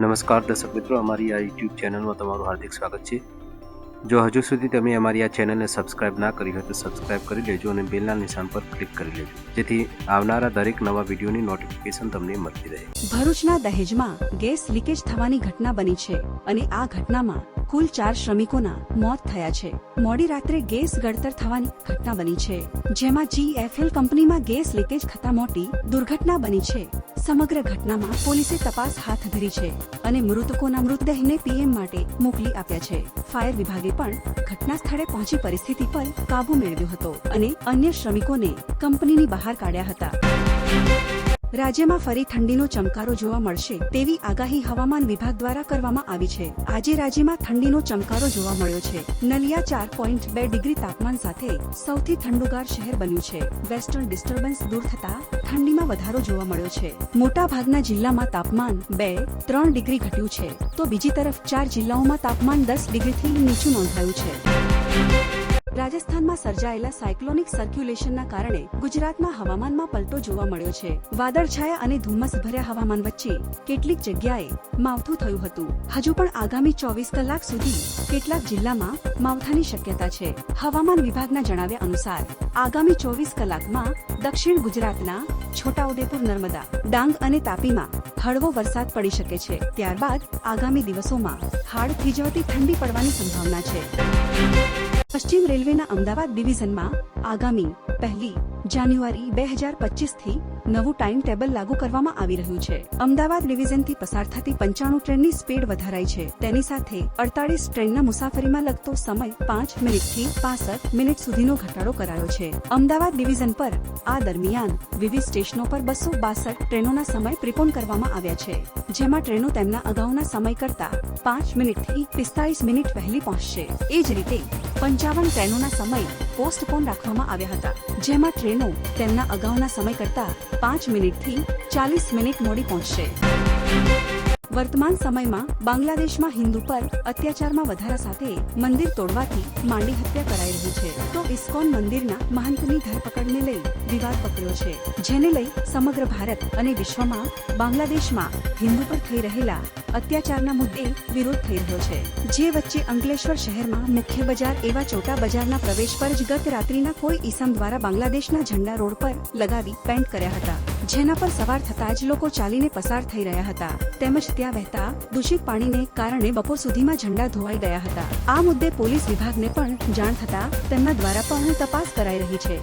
નમસ્કાર દર્શક મિત્રો, અમારી આ યુટ્યુબ ચેનલમાં તમારું હાર્દિક સ્વાગત છે. જો હજુ સુધી તમે અમારી આ ચેનલને સબસ્ક્રાઇબ ના કરી હોય તો સબસ્ક્રાઇબ કરી લેજો અને બેલના નિશાન પર ક્લિક કરી લેજો. જેથી આવનારા દરેક નવા વિડીયોની નોટિફિકેશન તમને મળતી રહે. ભરૂચના દહેજમાં ગેસ લીકેજ થવાની ઘટના બની છે અને આ ઘટનામાં કુલ ચાર શ્રમિકોના મોત થયા છે. મોડી રાત્રે ગેસ ગળતર થવાની ઘટના બની છે, જેમાં જીએફએલ કંપનીમાં ગેસ લીકેજ થતા મોટી દુર્ઘટના બની છે. સમગ્ર ઘટનામાં પોલીસે તપાસ હાથ ધરી છે અને મૃતકોના મૃતદેહને પીએમ માટે મોકલી આપ્યા છે. ફાયર વિભાગે પણ ઘટના સ્થળે પહોંચી પરિસ્થિતિ પર કાબુ મેળવ્યો હતો અને અન્ય શ્રમિકોને કંપનીની બહાર કાઢ્યા હતા. રાજ્યમાં ફરી ઠંડીનો ચમકારો જોવા મળશે તેવી આગાહી હવામાન વિભાગ દ્વારા કરવામાં આવી છે. આજે રાજ્યમાં ઠંડીનો ચમકારો જોવા મળ્યો છે. નલિયા ચાર પોઈન્ટ બે ડિગ્રી તાપમાન સાથે સૌથી ઠંડુગાર શહેર બન્યું છે. વેસ્ટર્ન ડિસ્ટર્બન્સ દૂર થતા ઠંડીમાં વધારો જોવા મળ્યો છે. મોટા ભાગના જિલ્લામાં તાપમાન બે ત્રણ ડિગ્રી ઘટ્યું છે. તો બીજી તરફ ચાર જિલ્લાઓમાં તાપમાન દસ ડિગ્રીથી નીચું નોંધાયું છે. રાજસ્થાનમાં સર્જાયેલા સાયક્લોનિક સર્ક્યુલેશનના કારણે ગુજરાતમાં હવામાનમાં પલટો જોવા મળ્યો છે. વાદળછાયા અને ધુમ્મસભર્યા હવામાન વચ્ચે કેટલીક જગ્યાએ માવઠું થયું હતું. હજુ પણ આગામી ચોવીસ કલાક સુધી કેટલાક જિલ્લામાં માવઠાની શક્યતા છે. હવામાન વિભાગના જણાવ્યા અનુસાર, આગામી ચોવીસ કલાકમાં દક્ષિણ ગુજરાતના છોટાઉદેપુર, નર્મદા, ડાંગ અને તાપીમાં હળવો વરસાદ પડી શકે છે. ત્યારબાદ આગામી દિવસોમાં હાડ થીજવતી ઠંડી પડવાની સંભાવના છે. પશ્ચિમ રેલવેના અમદાવાદ ડિવિઝનમાં આગામી પહેલી જાન્યુઆરી બે હજાર પચીસથી નવું ટાઈમ ટેબલ લાગુ કરવામાં આવી રહ્યું છે. અમદાવાદ ડિવિઝનથી પસાર થતી પંચાણું ટ્રેનની સ્પીડ વધારાઈ છે. તેની સાથે અડતાલીસ ટ્રેનના મુસાફરીમાં લગતો સમય પાંચ મિનિટથી પાસઠ મિનિટ સુધીનો ઘટાડો કરાયો છે. અમદાવાદ ડિવિઝન પર આ દરમિયાન વિવિધ સ્ટેશનો પર બસો બાસઠ ટ્રેનોના સમય પ્રિપોન કરવામાં આવ્યા છે, જેમાં ટ્રેનો તેમના અગાઉના સમય કરતા પાંચ મિનિટથી પિસ્તાળીસ મિનિટ વહેલી પહોંચશે. એ જ રીતે પંચાવન ટ્રેનોના સમય પોસ્ટપોન રાખવામાં આવ્યા હતા, જેમાં ટ્રેનો તેમના અગાઉના સમય કરતા પાંચ મિનિટથી ચાલીસ મિનિટ મોડી પહોંચશે. વર્તમાન સમયમાં બાંગ્લાદેશમાં હિન્દુ પર અત્યાચારમાં વધારા સાથે મંદિર તોડવાથી માંડી હત્યા કરાઈ રહી છે. તો ઇસ્કોન મંદિરના મહંતની ધરપકડને લઈ વિવાદ પકડ્યો છે, જેને લઈ સમગ્ર ભારત અને વિશ્વમાં બાંગ્લાદેશમાં હિન્દુ પર થઈ રહેલા અત્યાચારના મુદ્દે વિરોધ થઈ રહ્યો છે. જે વચ્ચે અંકલેશ્વર શહેરમાં મુખ્ય બજાર એવા ચોટા બજારના પ્રવેશ પર જ ગત રાત્રિના કોઈ ઈસમ દ્વારા બાંગ્લાદેશના ઝંડા રોડ પર લગાવી પેન્ટ કર્યા હતા. જેના પર સવાર થતા જ લોકો ચાલીને પસાર થઈ રહ્યા હતા. તેમજ ત્યાં વહેતા દૂષિત પાણીને કારણે બપોર સુધીમાં ઝંડા ધોવાઈ ગયા હતા. આ મુદ્દે પોલીસ વિભાગને પણ જાણ થતા તેમના દ્વારા પણ તપાસ કરાઈ રહી છે.